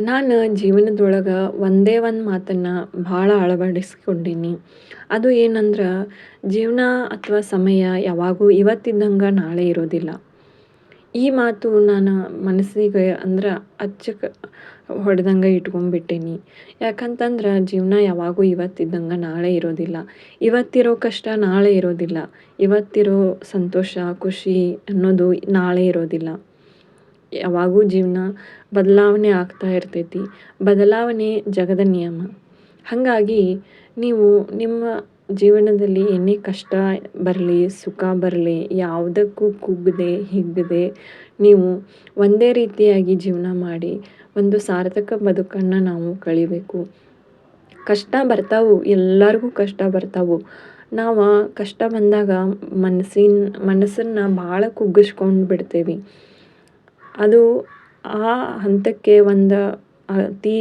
ನಾನು ಜೀವನದೊಳಗೆ ಒಂದೇ ಒಂದು ಮಾತನ್ನು ಭಾಳ ಅಳವಡಿಸ್ಕೊಂಡೀನಿ. ಅದು ಏನಂದ್ರೆ, ಜೀವನ ಅಥವಾ ಸಮಯ ಯಾವಾಗೂ ಇವತ್ತಿದ್ದಂಗೆ ನಾಳೆ ಇರೋದಿಲ್ಲ. ಈ ಮಾತು ನಾನು ಮನಸ್ಸಿಗೆ ಅಂದ್ರೆ ಅಚ್ಚಕ್ಕೆ ಹೊಡೆದಂಗೆ ಇಟ್ಕೊಂಡ್ಬಿಟ್ಟೀನಿ. ಯಾಕಂತಂದ್ರೆ, ಜೀವನ ಯಾವಾಗೂ ಇವತ್ತಿದ್ದಂಗೆ ನಾಳೆ ಇರೋದಿಲ್ಲ. ಇವತ್ತಿರೋ ಕಷ್ಟ ನಾಳೆ ಇರೋದಿಲ್ಲ. ಇವತ್ತಿರೋ ಸಂತೋಷ, ಖುಷಿ ಅನ್ನೋದು ನಾಳೆ ಇರೋದಿಲ್ಲ. ಯಾವಾಗೂ ಜೀವನ ಬದಲಾವಣೆ ಆಗ್ತಾ ಇರ್ತೈತಿ. ಬದಲಾವಣೆ ಜಗದ ನಿಯಮ. ಹಾಗಾಗಿ ನೀವು ನಿಮ್ಮ ಜೀವನದಲ್ಲಿ ಏನೇ ಕಷ್ಟ ಬರಲಿ, ಸುಖ ಬರಲಿ, ಯಾವುದಕ್ಕೂ ಕುಗ್ಗದೆ ಹಿಗ್ಗದೆ ನೀವು ಒಂದೇ ರೀತಿಯಾಗಿ ಜೀವನ ಮಾಡಿ ಒಂದು ಸಾರ್ಥಕ ಬದುಕನ್ನು ನಾವು ಕಳಿಬೇಕು. ಕಷ್ಟ ಬರ್ತಾವು, ಎಲ್ಲರಿಗೂ ಕಷ್ಟ ಬರ್ತಾವು. ನಾವು ಕಷ್ಟ ಬಂದಾಗ ಮನಸ್ಸಿನ, ಮನಸ್ಸನ್ನು ಭಾಳ ಕುಗ್ಗಿಸ್ಕೊಂಡು ಬಿಡ್ತೇವೆ. ಅದು ಆ ಹಂತಕ್ಕೆ ಒಂದು ಅತಿ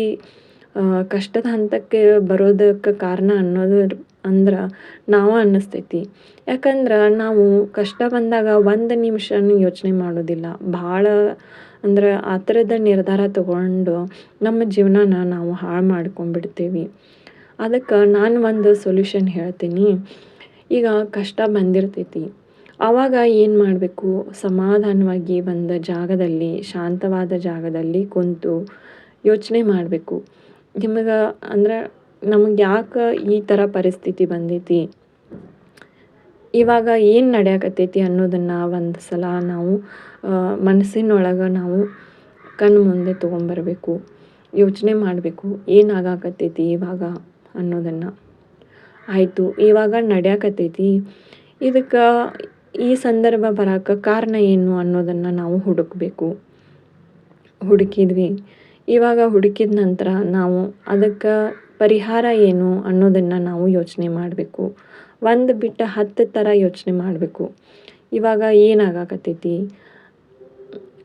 ಕಷ್ಟದ ಹಂತಕ್ಕೆ ಬರೋದಕ್ಕೆ ಕಾರಣ ಅನ್ನೋದು ಅಂದ್ರೆ ನಾವು ಅನ್ನಿಸ್ತೈತಿ. ಯಾಕಂದ್ರೆ ನಾವು ಕಷ್ಟ ಬಂದಾಗ ಒಂದು ನಿಮಿಷನೂ ಯೋಚನೆ ಮಾಡೋದಿಲ್ಲ. ಭಾಳ ಅಂದ್ರೆ ಆ ಥರದ ನಿರ್ಧಾರ ತಗೊಂಡು ನಮ್ಮ ಜೀವನನ ನಾವು ಹಾಳು ಮಾಡ್ಕೊಂಡ್ಬಿಡ್ತೀವಿ. ಅದಕ್ಕೆ ನಾನು ಒಂದು ಸೊಲ್ಯೂಷನ್ ಹೇಳ್ತೀನಿ. ಈಗ ಕಷ್ಟ ಬಂದಿರ್ತೈತಿ. ಆವಾಗ ಏನು ಮಾಡಬೇಕು? ಸಮಾಧಾನವಾಗಿ ಒಂದು ಜಾಗದಲ್ಲಿ, ಶಾಂತವಾದ ಜಾಗದಲ್ಲಿ ಕುಂತು ಯೋಚನೆ ಮಾಡಬೇಕು. ನಿಮಗೆ ಅಂದ್ರೆ ನಮಗೆ ಯಾಕೆ ಈ ಥರ ಪರಿಸ್ಥಿತಿ ಬಂದೈತಿ? ಇವಾಗ ಏನು ನಡೆಯಕತ್ತೈತಿ ಅನ್ನೋದನ್ನು ಒಂದು ಸಲ ನಾವು ಮನಸ್ಸಿನೊಳಗೆ ನಾವು ಕಣ್ಣು ಮುಂದೆ ತೊಗೊಂಬರ್ಬೇಕು. ಯೋಚನೆ ಮಾಡಬೇಕು ಏನಾಗಕತ್ತೈತಿ ಇವಾಗ ಅನ್ನೋದನ್ನು. ಆಯಿತು, ಇವಾಗ ನಡೆಯಕತ್ತೈತಿ. ಇದಕ್ಕೆ ಈ ಸಂದರ್ಭ ಬರಕ್ಕೆ ಕಾರಣ ಏನು ಅನ್ನೋದನ್ನು ನಾವು ಹುಡುಕಬೇಕು. ಹುಡುಕಿದ್ವಿ. ಇವಾಗ ಹುಡುಕಿದ ನಂತರ ನಾವು ಅದಕ್ಕೆ ಪರಿಹಾರ ಏನು ಅನ್ನೋದನ್ನು ನಾವು ಯೋಚನೆ ಮಾಡಬೇಕು. ಒಂದು ಬಿಟ್ಟು ಹತ್ತು ಥರ ಯೋಚನೆ ಮಾಡಬೇಕು. ಇವಾಗ ಏನು ಆಗಾಕತ್ತೈತಿ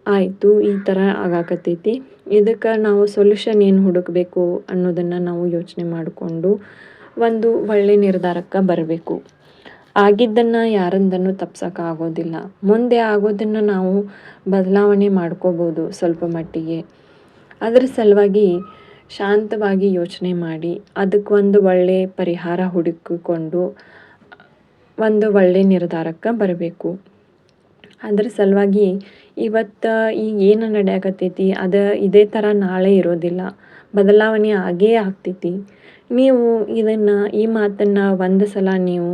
ಆಯಿತು, ಈ ಥರ ಆಗಾಕತ್ತೈತಿ. ಇದಕ್ಕೆ ನಾವು ಸೊಲ್ಯೂಷನ್ ಏನು ಹುಡುಕಬೇಕು ಅನ್ನೋದನ್ನು ನಾವು ಯೋಚನೆ ಮಾಡಿಕೊಂಡು ಒಂದು ಒಳ್ಳೆಯ ನಿರ್ಧಾರಕ್ಕೆ ಬರಬೇಕು. ಆಗಿದ್ದನ್ನು ಯಾರಿಂದನೂ ಆಗೋದಿಲ್ಲ ಮುಂದೆ ಆಗೋದನ್ನು ನಾವು ಬದಲಾವಣೆ ಮಾಡ್ಕೋಬೋದು ಸ್ವಲ್ಪ ಮಟ್ಟಿಗೆ. ಅದರ ಸಲುವಾಗಿ ಶಾಂತವಾಗಿ ಯೋಚನೆ ಮಾಡಿ ಅದಕ್ಕೆ ಒಂದು ಒಳ್ಳೆಯ ಪರಿಹಾರ ಹುಡುಕಿಕೊಂಡು ಒಂದು ಒಳ್ಳೆಯ ನಿರ್ಧಾರಕ್ಕೆ ಬರಬೇಕು. ಅದ್ರ ಸಲುವಾಗಿ ಇವತ್ತು ಈಗ ಏನು ನಡೆಯಕತ್ತೈತಿ, ಅದು ಇದೇ ಥರ ನಾಳೆ ಇರೋದಿಲ್ಲ, ಬದಲಾವಣೆ ಆಗೇ ಆಗ್ತೈತಿ. ನೀವು ಇದನ್ನು, ಈ ಮಾತನ್ನು ಒಂದು ಸಲ ನೀವು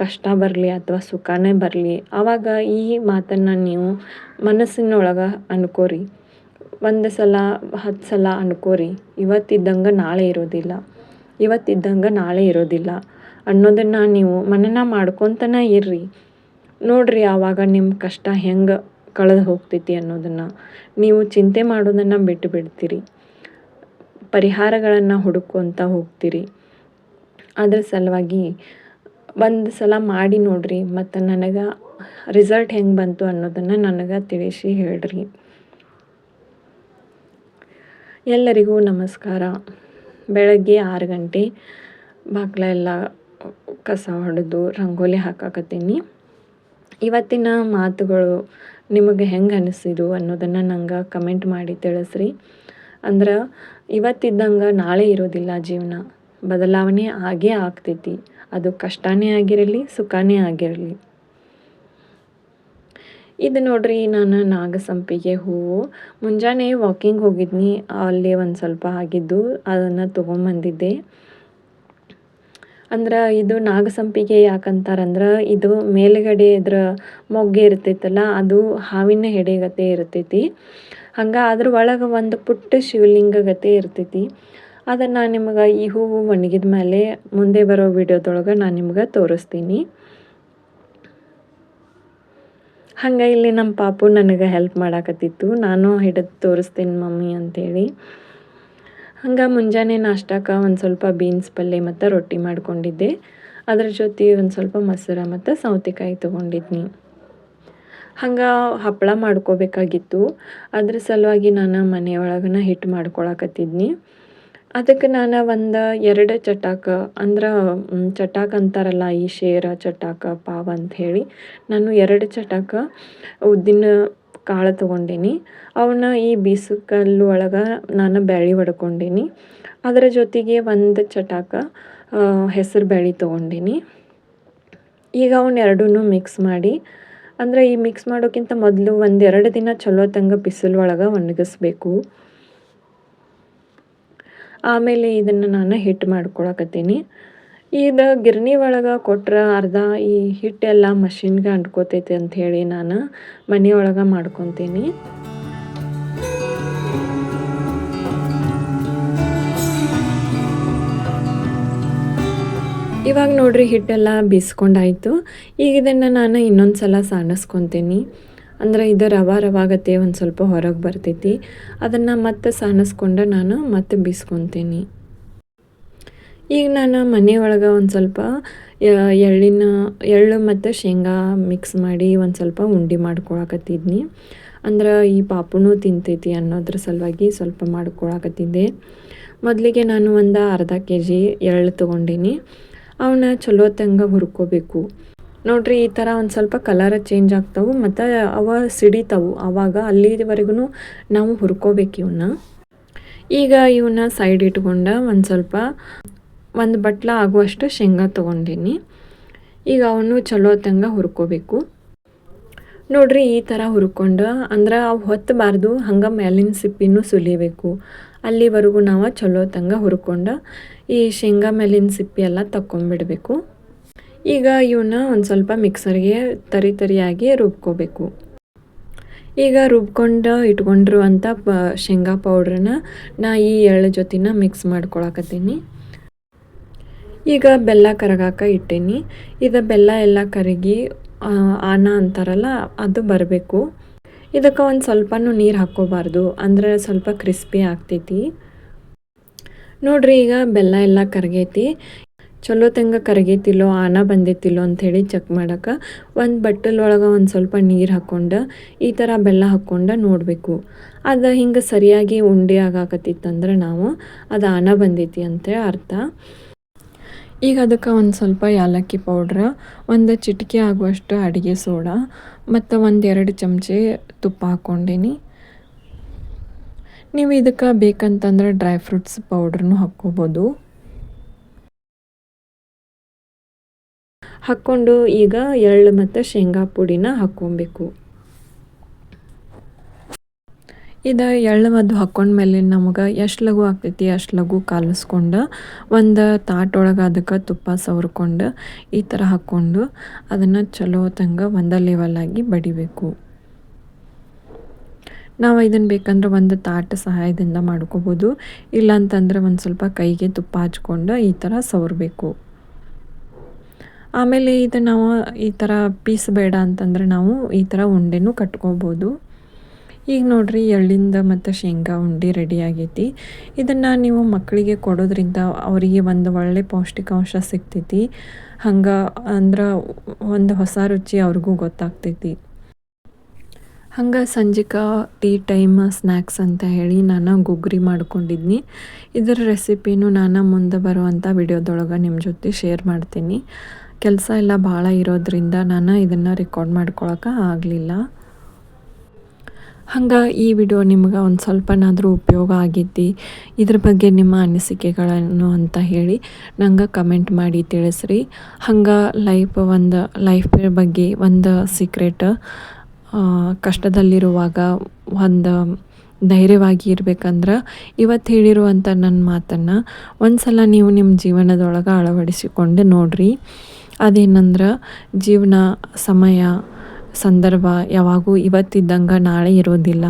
ಕಷ್ಟ ಬರಲಿ ಅಥವಾ ಸುಖನೇ ಬರಲಿ, ಆವಾಗ ಈ ಮಾತನ್ನು ನೀವು ಮನಸ್ಸಿನೊಳಗೆ ಅನ್ಕೋರಿ. ಒಂದು ಸಲ ಹತ್ತು ಸಲ ಅನ್ಕೋರಿ, ಇವತ್ತಿದ್ದಂಗೆ ನಾಳೆ ಇರೋದಿಲ್ಲ, ಇವತ್ತಿದ್ದಂಗೆ ನಾಳೆ ಇರೋದಿಲ್ಲ ಅನ್ನೋದನ್ನು ನೀವು ಮನನ ಮಾಡ್ಕೊತನ ಇರ್ರಿ. ನೋಡ್ರಿ ಆವಾಗ ನಿಮ್ಮ ಕಷ್ಟ ಹೆಂಗೆ ಕಳೆದು ಹೋಗ್ತೈತಿ ಅನ್ನೋದನ್ನು. ನೀವು ಚಿಂತೆ ಮಾಡೋದನ್ನು ಬಿಟ್ಟು ಬಿಡ್ತೀರಿ. ಪರಿಹಾರಗಳನ್ನು ಹುಡುಕೊಂತ ಹೋಗ್ತೀರಿ. ಅದರ ಸಲುವಾಗಿ ಒಂದು ಸಲ ಮಾಡಿ ನೋಡಿರಿ, ಮತ್ತು ನನಗೆ ರಿಸಲ್ಟ್ ಹೆಂಗೆ ಬಂತು ಅನ್ನೋದನ್ನು ನನಗೆ ತಿಳಿಸಿ ಹೇಳ್ರಿ. ಎಲ್ಲರಿಗೂ ನಮಸ್ಕಾರ. ಬೆಳಗ್ಗೆ ಆರು ಗಂಟೆ ಎಲ್ಲ ಕಸ ಹೊಡೆದು ರಂಗೋಲಿ ಹಾಕಾಕತ್ತೀನಿ. ಇವತ್ತಿನ ಮಾತುಗಳು ನಿಮಗೆ ಹೆಂಗೆ ಅನಿಸಿದು ಅನ್ನೋದನ್ನು ನಂಗೆ ಕಮೆಂಟ್ ಮಾಡಿ ತಿಳಿಸ್ರಿ. ಅಂದ್ರೆ ಇವತ್ತಿದ್ದಂಗೆ ನಾಳೆ ಇರೋದಿಲ್ಲ ಜೀವನ. ಬದಲಾವಣೆ ಆಗೇ ಆಗ್ತೈತಿ. ಅದು ಕಷ್ಟನೇ ಆಗಿರಲಿ, ಸುಖನೇ ಆಗಿರಲಿ. ಇದು ನೋಡ್ರಿ ನಾನು ನಾಗಸಂಪಿಗೆ ಹೂವು. ಮುಂಜಾನೆ ವಾಕಿಂಗ್ ಹೋಗಿದ್ನಿ. ಅಲ್ಲಿ ಒಂದು ಸ್ವಲ್ಪ ಆಗಿದ್ದು ಅದನ್ನು ತೊಗೊಂಬಂದಿದ್ದೆ. ಅಂದ್ರೆ ಇದು ನಾಗಸಂಪಿಗೆ ಯಾಕಂತಾರಂದ್ರೆ ಇದು ಮೇಲುಗಡೆ ಇದ್ರ ಮೊಗ್ಗೆ ಇರ್ತೈತಲ್ಲ, ಅದು ಹಾವಿನ ಹೆಡೆಗತೆ ಇರ್ತೈತಿ. ಹಂಗೆ ಅದ್ರ ಒಳಗೆ ಒಂದು ಪುಟ್ಟ ಶಿವಲಿಂಗ ಗತೆ ಇರ್ತೈತಿ. ಅದನ್ನು ನಾನು ನಿಮ್ಗೆ ಈ ಹೂವು ಒಣಗಿದ ಮೇಲೆ ಮುಂದೆ ಬರೋ ವಿಡಿಯೋದೊಳಗೆ ನಾನು ನಿಮ್ಗೆ ತೋರಿಸ್ತೀನಿ. ಹಂಗೆ ಇಲ್ಲಿ ನಮ್ಮ ಪಾಪು ನನಗೆ ಹೆಲ್ಪ್ ಮಾಡಾಕತ್ತಿತ್ತು. ನಾನು ಹಿಡಿದು ತೋರಿಸ್ತೀನಿ ಮಮ್ಮಿ ಅಂತೇಳಿ. ಹಂಗೆ ಮುಂಜಾನೆ ನಾಷ್ಟಕ್ಕೆ ಒಂದು ಸ್ವಲ್ಪ ಬೀನ್ಸ್ ಪಲ್ಯ ಮತ್ತು ರೊಟ್ಟಿ ಮಾಡ್ಕೊಂಡಿದ್ದೆ. ಅದ್ರ ಜೊತೆ ಒಂದು ಸ್ವಲ್ಪ ಮೊಸರು ಮತ್ತು ಸೌತೆಕಾಯಿ ತೊಗೊಂಡಿದ್ನಿ. ಹಂಗೆ ಹಪ್ಪಳ ಮಾಡ್ಕೋಬೇಕಾಗಿತ್ತು. ಅದ್ರ ಸಲುವಾಗಿ ನಾನು ಮನೆಯೊಳಗನ ಹಿಟ್ಟು ಮಾಡ್ಕೊಳಕತ್ತಿದ್ನಿ. ಅದಕ್ಕೆ ನಾನು ಒಂದು ಎರಡು ಚಟಾಕ, ಅಂದ್ರೆ ಚಟಾಕ ಅಂತಾರಲ್ಲ ಈ ಶೇರ, ಚಟಾಕ, ಪಾವ್ ಅಂತ ಹೇಳಿ ನಾನು ಎರಡು ಚಟಾಕ ಉದ್ದಿನ ಕಾಳು ತೊಗೊಂಡೀನಿ. ಅವನ್ನ ಈ ಬೀಸಕಲ್ಲು ಒಳಗೆ ನಾನು ಬ್ಯಾಳಿ ಹೊಡ್ಕೊಂಡೀನಿ ಅದರ ಜೊತೆಗೆ ಒಂದು ಚಟಾಕ ಹೆಸರು ಬ್ಯಾಳಿ ತೊಗೊಂಡೀನಿ. ಈಗ ಅವನ್ನ ಎರಡೂ ಮಿಕ್ಸ್ ಮಾಡಿ, ಅಂದರೆ ಈ ಮಿಕ್ಸ್ ಮಾಡೋಕ್ಕಿಂತ ಮೊದಲು ಒಂದೆರಡು ದಿನ ಚಲೋ ತಂಗ ಬಿಸಿಲು ಒಳಗೆ ಒಣಗಿಸ್ಬೇಕು. ಆಮೇಲೆ ಇದನ್ನು ನಾನು ಹಿಟ್ಟು ಮಾಡ್ಕೊಳಕತ್ತೀನಿ. ಇದು ಗಿರಣಿ ಒಳಗೆ ಕೊಟ್ರೆ ಅರ್ಧ ಈ ಹಿಟ್ಟೆಲ್ಲ ಮಷಿನ್ಗೆ ಅಂಟ್ಕೋತೈತಿ ಅಂಥೇಳಿ ನಾನು ಮನೆಯೊಳಗೆ ಮಾಡ್ಕೊತೀನಿ. ಇವಾಗ ನೋಡ್ರಿ ಹಿಟ್ಟೆಲ್ಲ ಬೀಸ್ಕೊಂಡಾಯಿತು. ಈಗ ಇದನ್ನು ನಾನು ಇನ್ನೊಂದು ಸಲ ಸಾಣಿಸ್ಕೊತೀನಿ. ಅಂದ್ರೆ ಇದು ರವ ರವಾಗತ್ತೆ, ಒಂದು ಸ್ವಲ್ಪ ಹೊರಗೆ ಬರ್ತೈತಿ. ಅದನ್ನು ಮತ್ತೆ ಸಾಣಿಸ್ಕೊಂಡು ನಾನು ಮತ್ತೆ ಬೀಸ್ಕೊತೀನಿ. ಈಗ ನಾನು ಮನೆಯೊಳಗೆ ಒಂದು ಸ್ವಲ್ಪ ಎಳ್ಳಿನ, ಎಳ್ಳು ಮತ್ತು ಶೇಂಗಾ ಮಿಕ್ಸ್ ಮಾಡಿ ಒಂದು ಸ್ವಲ್ಪ ಉಂಡೆ ಮಾಡ್ಕೊಳಕತ್ತಿದ್ನಿ. ಅಂದ್ರೆ ಈ ಪಾಪುನೂ ತಿಂತೈತಿ ಅನ್ನೋದ್ರ ಸಲುವಾಗಿ ಸ್ವಲ್ಪ ಮಾಡ್ಕೊಳಕತ್ತಿದ್ದೆ. ಮೊದಲಿಗೆ ನಾನು ಒಂದು ಅರ್ಧ ಕೆ ಜಿ ಎಳ್ಳು ತೊಗೊಂಡೀನಿ. ಅವನ್ನ ಚಲೋ ತಂಗ ಹುರ್ಕೋಬೇಕು. ನೋಡ್ರಿ, ಈ ಥರ ಒಂದು ಸ್ವಲ್ಪ ಕಲರ್ ಚೇಂಜ್ ಆಗ್ತಾವೆ, ಮತ್ತು ಅವ ಸಿಡಿತಾವು. ಆವಾಗ ಅಲ್ಲಿವರೆಗೂ ನಾವು ಹುರ್ಕೋಬೇಕು ಇವನ್ನ ಈಗ ಇವನ್ನ ಸೈಡ್ ಇಟ್ಕೊಂಡು ಒಂದು ಸ್ವಲ್ಪ, ಒಂದು ಬಟ್ಲ ಆಗುವಷ್ಟು ಶೇಂಗಾ ತೊಗೊಂಡೀನಿ. ಈಗ ಅವನು ಚಲೋ ತಂಗ ಹುರ್ಕೋಬೇಕು. ನೋಡ್ರಿ, ಈ ಥರ ಹುರ್ಕೊಂಡು, ಅಂದ್ರೆ ಅವು ಹೊತ್ತಬಾರ್ದು ಹಂಗೆ ಮೇಲಿನ ಸಿಪ್ಪಿನೂ ಸುಲಿಬೇಕು. ಅಲ್ಲಿವರೆಗೂ ನಾವು ಚಲೋ ತಂಗ ಹುರ್ಕೊಂಡು, ಈ ಶೇಂಗಾ ಮೇಲಿನ ಸಿಪ್ಪಿ ಎಲ್ಲ ತಕ್ಕೊಂಬಿಡಬೇಕು. ಈಗ ಇವನ್ನ ಒಂದು ಸ್ವಲ್ಪ ಮಿಕ್ಸರ್ಗೆ ತರಿ ತರಿಯಾಗಿ ರುಬ್ಕೋಬೇಕು. ಈಗ ರುಬ್ಕೊಂಡು ಇಟ್ಕೊಂಡಿರುವಂಥ ಪ, ಶೇಂಗಾ ಪೌಡ್ರನ್ನ ನಾ ಈ ಎಳ್ಳು ಜೊತಿನ ಮಿಕ್ಸ್ ಮಾಡ್ಕೊಳಕತ್ತೀನಿ. ಈಗ ಬೆಲ್ಲ ಕರಗಾಕ ಇಟ್ಟೀನಿ. ಇದು ಬೆಲ್ಲ ಎಲ್ಲ ಕರಗಿ ಆನ ಅಂತಾರಲ್ಲ, ಅದು ಬರಬೇಕು. ಇದಕ್ಕೆ ಒಂದು ಸ್ವಲ್ಪನೂ ನೀರು ಹಾಕ್ಕೋಬಾರ್ದು, ಅಂದರೆ ಸ್ವಲ್ಪ ಕ್ರಿಸ್ಪಿ ಆಗ್ತೈತಿ. ನೋಡ್ರಿ ಈಗ ಬೆಲ್ಲ ಎಲ್ಲ ಕರಗೈತಿ. ಚಲೋ ತೆಂಗ ಕರಗೈತಿಲ್ಲೋ, ಆನ ಬಂದೈತಿಲ್ಲೋ ಅಂಥೇಳಿ ಚೆಕ್ ಮಾಡೋಕೆ ಒಂದು ಬಟ್ಟಲೊಳಗೆ ಒಂದು ಸ್ವಲ್ಪ ನೀರು ಹಾಕ್ಕೊಂಡು ಈ ಥರ ಬೆಲ್ಲ ಹಾಕ್ಕೊಂಡು ನೋಡಬೇಕು. ಅದು ಹಿಂಗೆ ಸರಿಯಾಗಿ ಉಂಡೆ ಆಗಾಕತ್ತಿತ್ತಂದ್ರೆ ನಾವು ಅದು ಆನ ಬಂದೈತಿ ಅಂತೇಳಿ ಅರ್ಥ. ಈಗ ಅದಕ್ಕೆ ಒಂದು ಸ್ವಲ್ಪ ಯಾಲಕ್ಕಿ ಪೌಡ್ರ ಒಂದು ಚಿಟಿಕೆ ಆಗುವಷ್ಟು ಅಡುಗೆ ಸೋಡಾ, ಮತ್ತು ಒಂದೆರಡು ಚಮಚೆ ತುಪ್ಪ ಹಾಕ್ಕೊಂಡೀನಿ ನೀವು ಇದಕ್ಕೆ ಬೇಕಂತಂದ್ರೆ ಡ್ರೈ ಫ್ರೂಟ್ಸ್ ಪೌಡ್ರನ್ನು ಹಾಕ್ಕೋಬೋದು. ಹಾಕ್ಕೊಂಡು ಈಗ ಎಳ್ಳು ಮತ್ತು ಶೇಂಗಾ ಪುಡಿನ ಹಾಕ್ಕೊಬೇಕು. ಇದು ಎಳ್ಳು ಮದ್ದು ಹಾಕ್ಕೊಂಡ್ಮೇಲೆ ನಮಗೆ ಎಷ್ಟು ಲಘು ಆಗ್ತೈತಿ, ಅಷ್ಟು ಲಘು ಕಾಲಿಸ್ಕೊಂಡು ಒಂದು ತಾಟೊಳಗೆ ಅದಕ್ಕೆ ತುಪ್ಪ ಸವರ್ಕೊಂಡು ಈ ಥರ ಹಾಕ್ಕೊಂಡು ಅದನ್ನು ಚಲೋ ತಂಗ ಒಂದೇ ಲೆವೆಲಾಗಿ ಬಡಿಬೇಕು. ನಾವು ಇದನ್ನು ಬೇಕಂದ್ರೆ ಒಂದು ತಾಟ ಸಹಾಯದಿಂದ ಮಾಡ್ಕೋಬೋದು, ಇಲ್ಲಾಂತಂದ್ರೆ ಒಂದು ಸ್ವಲ್ಪ ಕೈಗೆ ತುಪ್ಪ ಹಚ್ಕೊಂಡು ಈ ಥರ ಸವರಬೇಕು. ಆಮೇಲೆ ಇದು ನಾವು ಈ ಥರ ಪೀಸ್ ಬೇಡ ಅಂತಂದ್ರೆ ನಾವು ಈ ಥರ ಉಂಡೆನೂ ಕಟ್ಕೋಬೋದು. ಈಗ ನೋಡ್ರಿ ಎಳ್ಳಿಂದ ಮತ್ತು ಶೇಂಗಾ ಉಂಡೆ ರೆಡಿ ಆಗೈತಿ. ಇದನ್ನು ನೀವು ಮಕ್ಕಳಿಗೆ ಕೊಡೋದ್ರಿಂದ ಅವರಿಗೆ ಒಂದು ಒಳ್ಳೆ ಪೌಷ್ಟಿಕಾಂಶ ಸಿಗ್ತೈತಿ. ಹಂಗೆ ಅಂದ್ರೆ ಒಂದು ಹೊಸ ರುಚಿ ಅವ್ರಿಗೂ ಗೊತ್ತಾಗ್ತೈತಿ. ಹಂಗೆ ಸಂಜಿಕ ಟೀ ಟೈಮ್ ಸ್ನ್ಯಾಕ್ಸ್ ಅಂತ ಹೇಳಿ ನಾನು ಗುಗ್ರಿ ಮಾಡ್ಕೊಂಡಿದ್ನಿ. ಇದರ ರೆಸಿಪಿನೂ ನಾನು ಮುಂದೆ ಬರುವಂಥ ವಿಡಿಯೋದೊಳಗೆ ನಿಮ್ಮ ಜೊತೆ ಶೇರ್ ಮಾಡ್ತೀನಿ. ಕೆಲಸ ಎಲ್ಲ ಭಾಳ ಇರೋದ್ರಿಂದ ನಾನು ಇದನ್ನು ರೆಕಾರ್ಡ್ ಮಾಡ್ಕೊಳಕ್ಕೆ ಆಗಲಿಲ್ಲ. ಹಂಗೆ ಈ ವಿಡಿಯೋ ನಿಮ್ಗೆ ಒಂದು ಸ್ವಲ್ಪನಾದರೂ ಉಪಯೋಗ ಆಗಿದ್ದು, ಇದ್ರ ಬಗ್ಗೆ ನಿಮ್ಮ ಅನಿಸಿಕೆಗಳನ್ನು ಅಂತ ಹೇಳಿ ನಂಗೆ ಕಮೆಂಟ್ ಮಾಡಿ ತಿಳಿಸ್ರಿ. ಹಂಗೆ ಲೈಫ್ ಒಂದು ಲೈಫ್ ಬಗ್ಗೆ ಒಂದು ಸೀಕ್ರೆಟ್ ಕಷ್ಟದಲ್ಲಿರುವಾಗ ಒಂದು ಧೈರ್ಯವಾಗಿ ಇರಬೇಕಂದ್ರೆ ಇವತ್ತು ಹೇಳಿರುವಂಥ ನನ್ನ ಮಾತನ್ನು ಒಂದು ಸಲ ನೀವು ನಿಮ್ಮ ಜೀವನದೊಳಗೆ ಅಳವಡಿಸಿಕೊಂಡು ನೋಡಿರಿ. ಅದೇನಂದ್ರೆ ಜೀವನ ಸಮಯ ಸಂದರ್ಭ ಯಾವಾಗೂ ಇವತ್ತಿದ್ದಂಗೆ ನಾಳೆ ಇರೋದಿಲ್ಲ.